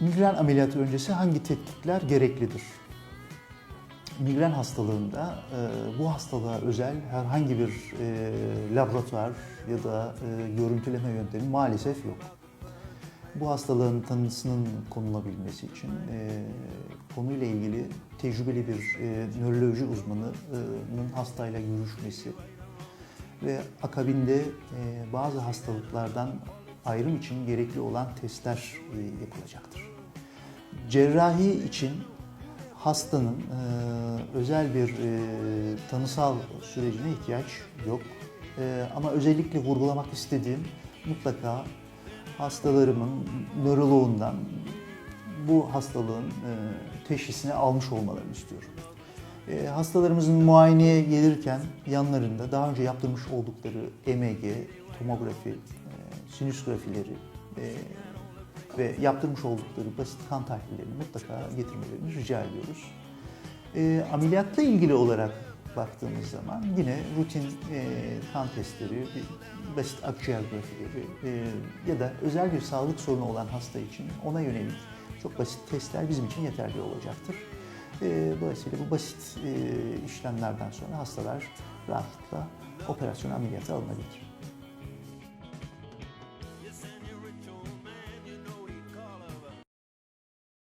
Migren ameliyatı öncesi hangi tetkikler gereklidir? Migren hastalığında e, bu hastalığa özel herhangi bir e, laboratuvar ya da e, görüntüleme yöntemi maalesef yok. Bu hastalığın tanısının konulabilmesi için e, konuyla ilgili tecrübeli bir e, nöroloji uzmanının hastayla görüşmesi ve akabinde e, bazı hastalıklardan ayrım için gerekli olan testler e, yapılacaktır. Cerrahi için hastanın e, özel bir e, tanısal sürecine ihtiyaç yok. E, ama özellikle vurgulamak istediğim mutlaka hastalarımın nöroloğundan bu hastalığın e, teşhisini almış olmalarını istiyorum. E, hastalarımızın muayeneye gelirken yanlarında daha önce yaptırmış oldukları EMG, tomografi, e, sinüsgrafileri e, ve yaptırmış oldukları basit kan tahlillerini mutlaka getirmelerini rica ediyoruz. E, ameliyatla ilgili olarak baktığımız zaman yine rutin e, kan testleri, bir- basit akciğer grafileri e, ya da özel bir sağlık sorunu olan hasta için ona yönelik çok basit testler bizim için yeterli olacaktır. E, dolayısıyla bu basit e, işlemlerden sonra hastalar rahatlıkla operasyon ameliyata alınabilir.